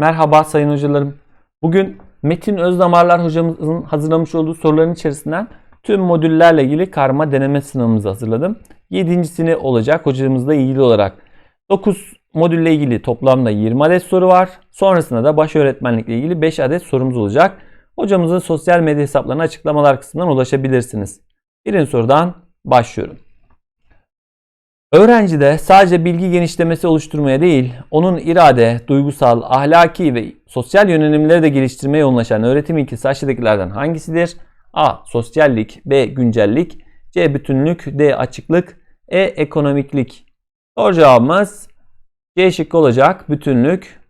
Merhaba sayın hocalarım. Bugün Metin Özdamarlar hocamızın hazırlamış olduğu soruların içerisinden tüm modüllerle ilgili karma deneme sınavımızı hazırladım. Yedincisini olacak hocamızla ilgili olarak. 9 modülle ilgili toplamda 20 adet soru var. Sonrasında da baş öğretmenlikle ilgili 5 adet sorumuz olacak. Hocamızın sosyal medya hesaplarına açıklamalar kısmından ulaşabilirsiniz. Birinci sorudan başlıyorum. Öğrencide sadece bilgi genişlemesi oluşturmaya değil, onun irade, duygusal, ahlaki ve sosyal yönelimleri de geliştirmeye yoğunlaşan öğretim ilkesi aşağıdakilerden hangisidir? A. Sosyallik B. Güncellik C. Bütünlük D. Açıklık E. Ekonomiklik Doğru cevabımız C şıkkı olacak. Bütünlük.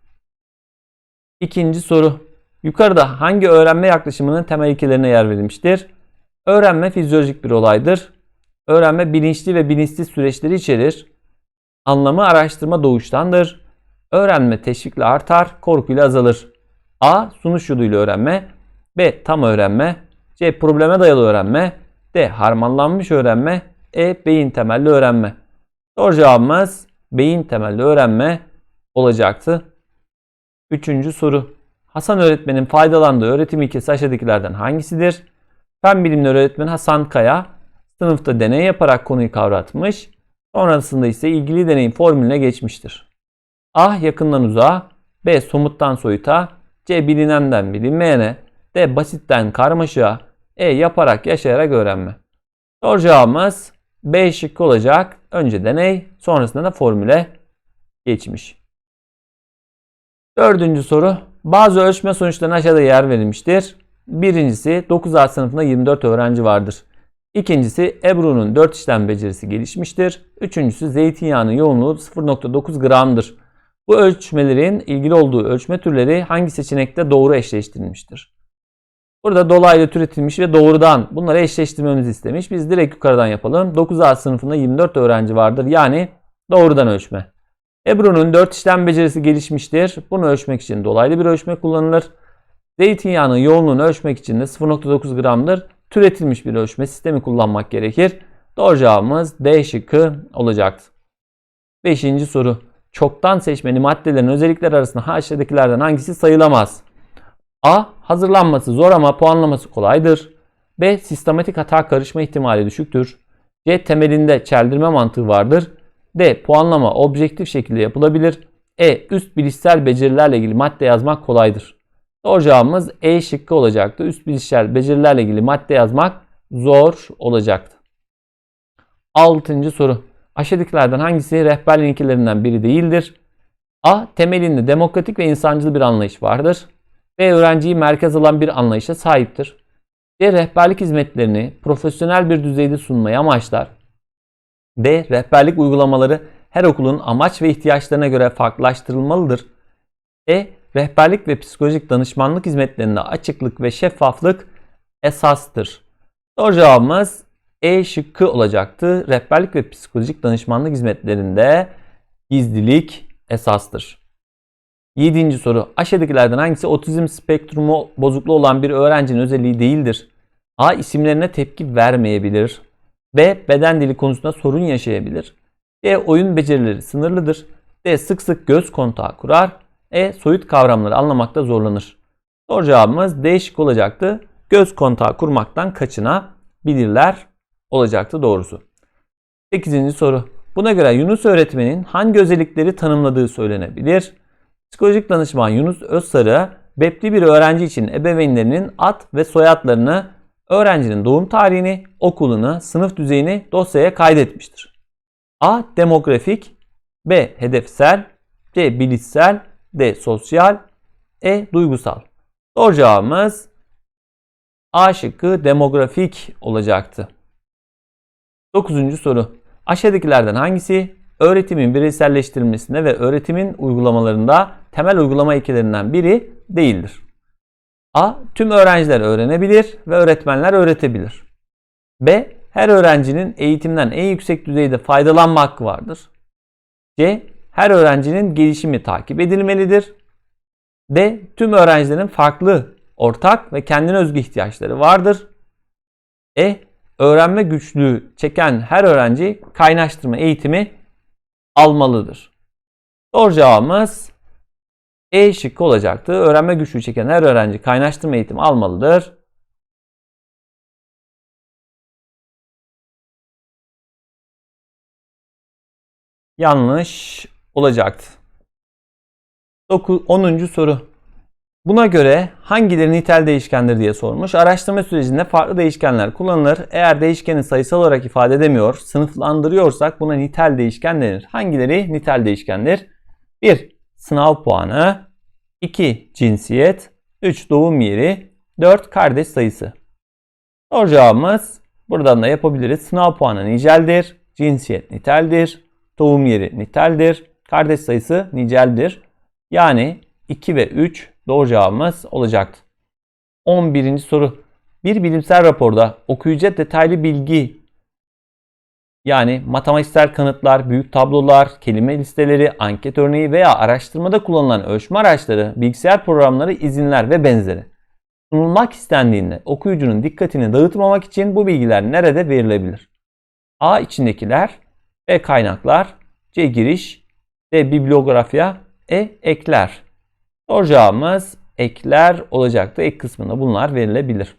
İkinci soru. Yukarıda hangi öğrenme yaklaşımının temel ilkelerine yer verilmiştir? Öğrenme fizyolojik bir olaydır. Öğrenme bilinçli ve bilinçsiz süreçleri içerir. Anlamı araştırma doğuştandır. Öğrenme teşvikle artar, korkuyla azalır. A. Sunuş yoluyla öğrenme. B. Tam öğrenme. C. Probleme dayalı öğrenme. D. Harmanlanmış öğrenme. E. Beyin temelli öğrenme. Doğru cevabımız beyin temelli öğrenme olacaktı. Üçüncü soru. Hasan öğretmenin faydalandığı öğretim ilkesi aşağıdakilerden hangisidir? Fen bilimleri öğretmeni Hasan Kaya sınıfta deney yaparak konuyu kavratmış. Sonrasında ise ilgili deneyin formülüne geçmiştir. A. Yakından uzağa. B. Somuttan soyuta. C. Bilinenden bilinmeyene. D. Basitten karmaşığa. E. Yaparak yaşayarak öğrenme. Doğru cevabımız B şıkkı olacak. Önce deney, sonrasında da formüle geçmiş. Dördüncü soru. Bazı ölçme sonuçlarına aşağıda yer verilmiştir. Birincisi 9A sınıfında 24 öğrenci vardır. İkincisi Ebru'nun 4 işlem becerisi gelişmiştir. Üçüncüsü zeytinyağının yoğunluğu 0.9 gramdır. Bu ölçmelerin ilgili olduğu ölçme türleri hangi seçenekte doğru eşleştirilmiştir? Burada dolaylı türetilmiş ve doğrudan bunları eşleştirmemizi istemiş. Biz direkt yukarıdan yapalım. 9A sınıfında 24 öğrenci vardır. Yani doğrudan ölçme. Ebru'nun 4 işlem becerisi gelişmiştir. Bunu ölçmek için dolaylı bir ölçme kullanılır. Zeytinyağının yoğunluğunu ölçmek için de 0.9 gramdır. Türetilmiş bir ölçme sistemi kullanmak gerekir. Doğru cevabımız D şıkkı olacaktı. Beşinci soru. Çoktan seçmeli maddelerin özellikleri arasında aşağıdakilerden hangisi sayılamaz? A. Hazırlanması zor ama puanlaması kolaydır. B. Sistematik hata karışma ihtimali düşüktür. C. Temelinde çeldirme mantığı vardır. D. Puanlama objektif şekilde yapılabilir. E. Üst bilişsel becerilerle ilgili madde yazmak kolaydır. Doğru cevabımız E şıkkı olacaktı. Üst bilişsel becerilerle ilgili madde yazmak zor olacaktı. Altıncı soru. Aşağıdakilerden hangisi rehberliğin ilkelerinden biri değildir? A. Temelinde demokratik ve insancıl bir anlayış vardır. B. Öğrenciyi merkez alan bir anlayışa sahiptir. C. Rehberlik hizmetlerini profesyonel bir düzeyde sunmayı amaçlar. D. Rehberlik uygulamaları her okulun amaç ve ihtiyaçlarına göre farklılaştırılmalıdır. E. Rehberlik ve psikolojik danışmanlık hizmetlerinde açıklık ve şeffaflık esastır. Doğru cevabımız E şıkkı olacaktı. Rehberlik ve psikolojik danışmanlık hizmetlerinde gizlilik esastır. Yedinci soru. Aşağıdakilerden hangisi otizm spektrumu bozukluğu olan bir öğrencinin özelliği değildir? A. isimlerine tepki vermeyebilir. B. Beden dili konusunda sorun yaşayabilir. C. Oyun becerileri sınırlıdır. D. Sık sık göz kontağı kurar. E. Soyut kavramları anlamakta zorlanır. Doğru cevabımız D şık olacaktı. Göz kontağı kurmaktan kaçınabilirler olacaktı doğrusu. 8. soru. Buna göre Yunus öğretmenin hangi özellikleri tanımladığı söylenebilir? Psikolojik danışman Yunus Özsarı, BEP'li bir öğrenci için ebeveynlerinin ad ve soyadlarını, öğrencinin doğum tarihini, okulunu, sınıf düzeyini dosyaya kaydetmiştir. A. Demografik B. Hedefsel C. Bilişsel D. Sosyal E. Duygusal Doğru cevabımız A şıkkı demografik olacaktı. 9. soru. Aşağıdakilerden hangisi öğretimin bireyselleştirilmesinde ve öğretimin uygulamalarında temel uygulama ilkelerinden biri değildir? A. Tüm öğrenciler öğrenebilir ve öğretmenler öğretebilir. B. Her öğrencinin eğitimden en yüksek düzeyde faydalanma hakkı vardır. C. Her öğrencinin gelişimi takip edilmelidir. D. Tüm öğrencilerin farklı, ortak ve kendine özgü ihtiyaçları vardır. E. Öğrenme güçlüğü çeken her öğrenci kaynaştırma eğitimi almalıdır. Doğru cevabımız E şıkkı olacaktı. Öğrenme güçlüğü çeken her öğrenci kaynaştırma eğitimi almalıdır. Yanlış olacaktı. 10. soru. Buna göre hangileri nitel değişkendir diye sormuş. Araştırma sürecinde farklı değişkenler kullanılır. Eğer değişkeni sayısal olarak ifade edemiyor, sınıflandırıyorsak buna nitel değişken denir. Hangileri nitel değişkendir? 1. Sınav puanı 2. Cinsiyet 3. Doğum yeri 4. Kardeş sayısı Doğru cevabımız buradan da yapabiliriz. Sınav puanı niceldir. Cinsiyet niteldir. Doğum yeri niteldir. Kardeş sayısı niceldir. Yani 2 ve 3 doğru cevabımız olacaktı. 11. soru. Bir bilimsel raporda okuyucuya detaylı bilgi yani matematiksel kanıtlar, büyük tablolar, kelime listeleri, anket örneği veya araştırmada kullanılan ölçme araçları, bilgisayar programları, izinler ve benzeri sunulmak istendiğinde okuyucunun dikkatini dağıtmamak için bu bilgiler nerede verilebilir? A içindekiler, B kaynaklar, C giriş, D bibliografya, E ekler. Doğru cevabımız ekler olacaktı. Ek kısmında bunlar verilebilir.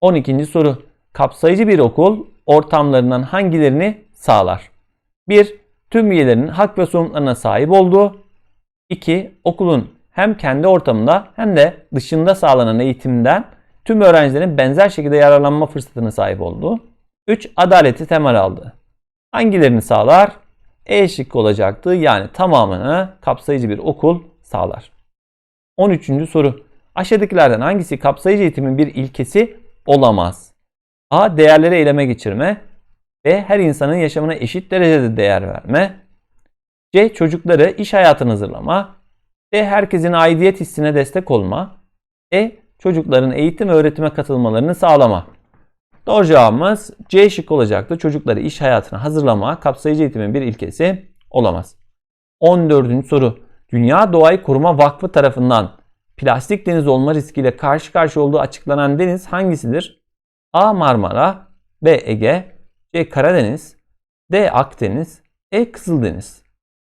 12. soru. Kapsayıcı bir okul ortamlarından hangilerini sağlar? 1. Tüm üyelerinin hak ve sorumluluklarına sahip olduğu. 2. Okulun hem kendi ortamında hem de dışında sağlanan eğitimden tüm öğrencilerin benzer şekilde yararlanma fırsatına sahip olduğu. 3. Adaleti temel aldı. Hangilerini sağlar? E şıkkı olacaktı. Yani tamamını kapsayıcı bir okul sağlar. 13. soru. Aşağıdakilerden hangisi kapsayıcı eğitimin bir ilkesi olamaz? A. Değerleri eyleme geçirme. B. Her insanın yaşamına eşit derecede değer verme. C. Çocukları iş hayatına hazırlama. D. Herkesin aidiyet hissine destek olma. E. Çocukların eğitim ve öğretime katılmalarını sağlama. Doğru cevabımız C şık olacaktı. Çocukları iş hayatına hazırlama kapsayıcı eğitimin bir ilkesi olamaz. 14. soru. Dünya Doğayı Koruma Vakfı tarafından plastik deniz olma riskiyle karşı karşıya olduğu açıklanan deniz hangisidir? A. Marmara B. Ege C. Karadeniz D. Akdeniz E. Kızıldeniz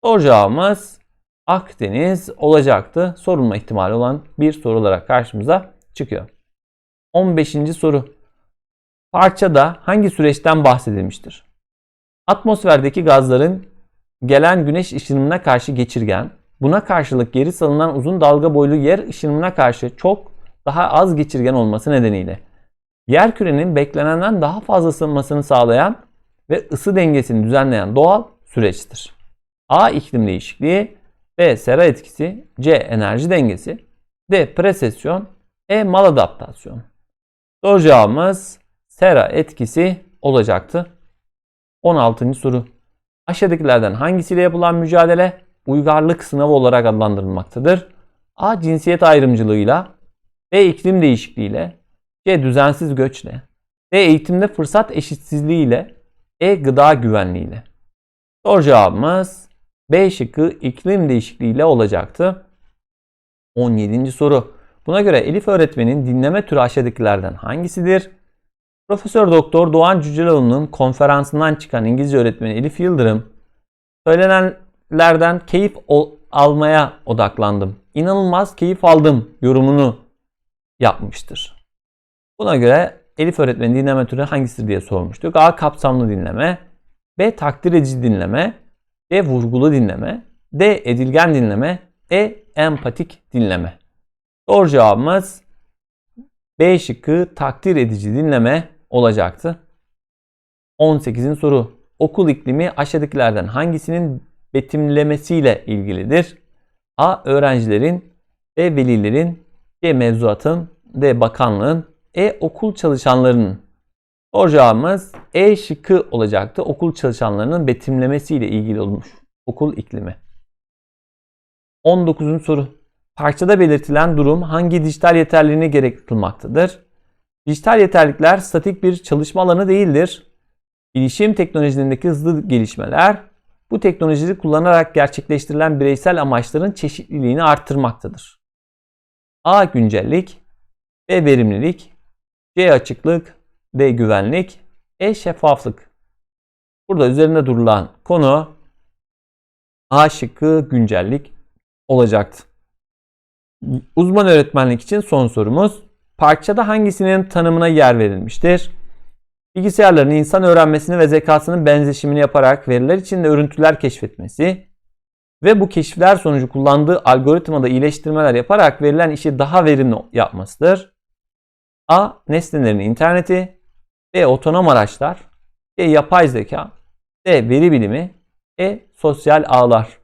Doğru cevabımız Akdeniz olacaktı. Sorulma ihtimali olan bir soru olarak karşımıza çıkıyor. 15. soru. Parçada hangi süreçten bahsedilmiştir? Atmosferdeki gazların gelen güneş ışınımına karşı geçirgen, buna karşılık geri salınan uzun dalga boylu yer ışınımına karşı çok daha az geçirgen olması nedeniyle yer kürenin beklenenden daha fazla ısınmasını sağlayan ve ısı dengesini düzenleyen doğal süreçtir. A. iklim değişikliği B. Sera etkisi C. Enerji dengesi D. Presesyon E. Maladaptasyon Doğru cevabımız sera etkisi olacaktı. 16. soru. Aşağıdakilerden hangisiyle yapılan mücadele uygarlık sınavı olarak adlandırılmaktadır? A. Cinsiyet ayrımcılığıyla B. iklim değişikliğiyle C. Düzensiz göçle D. Eğitimde fırsat eşitsizliğiyle E. Gıda güvenliğiyle Doğru cevabımız B şıkkı iklim değişikliğiyle olacaktı. 17. soru. Buna göre Elif öğretmenin dinleme türü aşağıdakilerden hangisidir? Profesör Doktor Doğan Cüceloğlu'nun konferansından çıkan İngilizce öğretmeni Elif Yıldırım, söylenenlerden keyif almaya odaklandım. İnanılmaz keyif aldım yorumunu yapmıştır. Buna göre Elif öğretmenin dinleme türü hangisidir diye sormuştuk. A. Kapsamlı dinleme. B. Takdir edici dinleme. C. Vurgulu dinleme. D. Edilgen dinleme. E. Empatik dinleme. Doğru cevabımız B şıkkı takdir edici dinleme olacaktı. 18'in soru. Okul iklimi aşağıdakilerden hangisinin betimlemesiyle ilgilidir? A. Öğrencilerin B. Velilerin C. Mevzuatın D. Bakanlığın E. Okul çalışanlarının Doğru cevabımız E şıkkı olacaktı. Okul çalışanlarının betimlemesiyle ilgili olmuş. Okul iklimi. 19. soru. Parçada belirtilen durum hangi dijital yeterliliğini gerek kılmaktadır? Dijital yeterlilikler statik bir çalışma alanı değildir. Bilişim teknolojilerindeki hızlı gelişmeler bu teknolojiyi kullanarak gerçekleştirilen bireysel amaçların çeşitliliğini artırmaktadır. A. Güncellik B. Verimlilik C. Açıklık D. Güvenlik E. Şeffaflık Burada üzerinde durulan konu A şıkkı güncellik olacaktı. Uzman öğretmenlik için son sorumuz. Parçada hangisinin tanımına yer verilmiştir? Bilgisayarların insan öğrenmesini ve zekasının benzeşimini yaparak veriler içinde örüntüler keşfetmesi ve bu keşifler sonucu kullandığı algoritmada iyileştirmeler yaparak verilen işi daha verimli yapmasıdır. A. Nesnelerin interneti B. Otonom araçlar C. Yapay zeka D. Veri bilimi E. Sosyal ağlar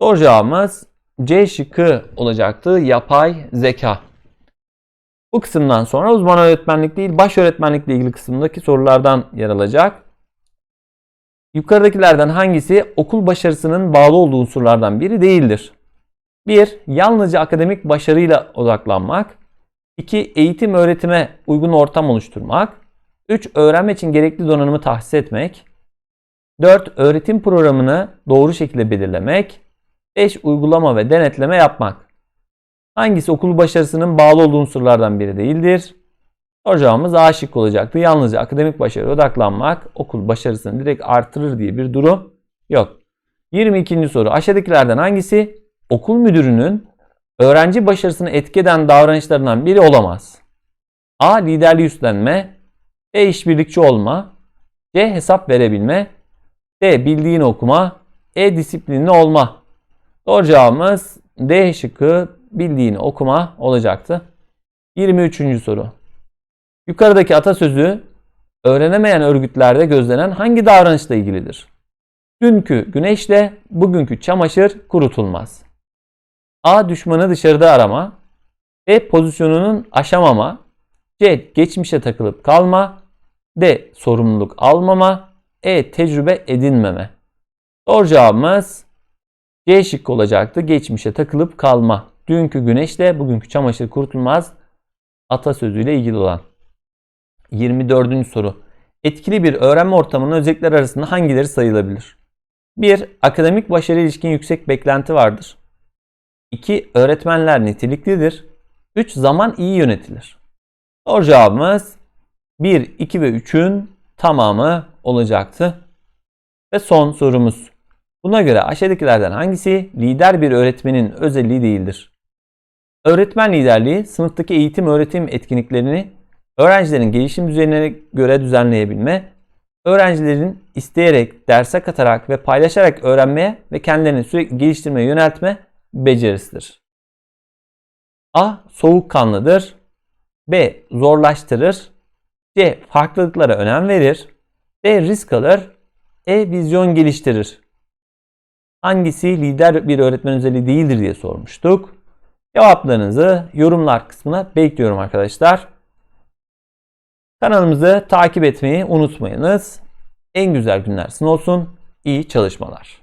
Doğru cevabımız C şıkkı olacaktı. Yapay zeka. Bu kısımdan sonra uzman öğretmenlik değil baş öğretmenlikle ilgili kısımdaki sorulardan yer alacak. Yukarıdakilerden hangisi okul başarısının bağlı olduğu unsurlardan biri değildir? 1. Yalnızca akademik başarıyla odaklanmak. 2. Eğitim öğretime uygun ortam oluşturmak. 3. Öğrenme için gerekli donanımı tahsis etmek. 4. Öğretim programını doğru şekilde belirlemek. 5. Uygulama ve denetleme yapmak. Hangisi okul başarısının bağlı olduğu unsurlardan biri değildir? Soracağımız A şık olacaktı. Yalnızca akademik başarıya odaklanmak okul başarısını direkt artırır diye bir durum yok. 22. soru. Aşağıdakilerden hangisi okul müdürünün öğrenci başarısını etki eden davranışlarından biri olamaz? A. Liderliği üstlenme B. işbirlikçi olma C. Hesap verebilme D. Bildiğini okuma E. Disiplinli olma Doğru cevabımız D şıkkı bildiğini okuma olacaktı. 23. soru. Yukarıdaki atasözü öğrenemeyen örgütlerde gözlenen hangi davranışla ilgilidir? Dünkü güneşle bugünkü çamaşır kurutulmaz. A. Düşmanı dışarıda arama. B. Pozisyonunun aşamama. C. Geçmişe takılıp kalma. D. Sorumluluk almama. E. Tecrübe edinmeme. Doğru cevabımız C şıkkı olacaktı. Geçmişe takılıp kalma. Dünkü güneşle bugünkü çamaşır kurutulmaz atasözüyle ilgili olan. 24. soru. Etkili bir öğrenme ortamının özellikleri arasında hangileri sayılabilir? 1. Akademik başarı ilişkin yüksek beklenti vardır. 2. Öğretmenler niteliklidir. 3. Zaman iyi yönetilir. Doğru cevabımız 1, 2 ve 3'ün tamamı olacaktı. Ve son sorumuz. Buna göre aşağıdakilerden hangisi lider bir öğretmenin özelliği değildir? Öğretmen liderliği sınıftaki eğitim öğretim etkinliklerini öğrencilerin gelişim düzeyine göre düzenleyebilme, öğrencilerin isteyerek, derse katarak ve paylaşarak öğrenmeye ve kendilerini sürekli geliştirmeye yöneltme becerisidir. A. Soğukkanlıdır. B. Zorlaştırır. C. Farklılıklara önem verir. D. Risk alır. E. Vizyon geliştirir. Hangisi lider bir öğretmen özelliği değildir diye sormuştuk. Cevaplarınızı yorumlar kısmına bekliyorum arkadaşlar. Kanalımızı takip etmeyi unutmayınız. En güzel günler sizin olsun. İyi çalışmalar.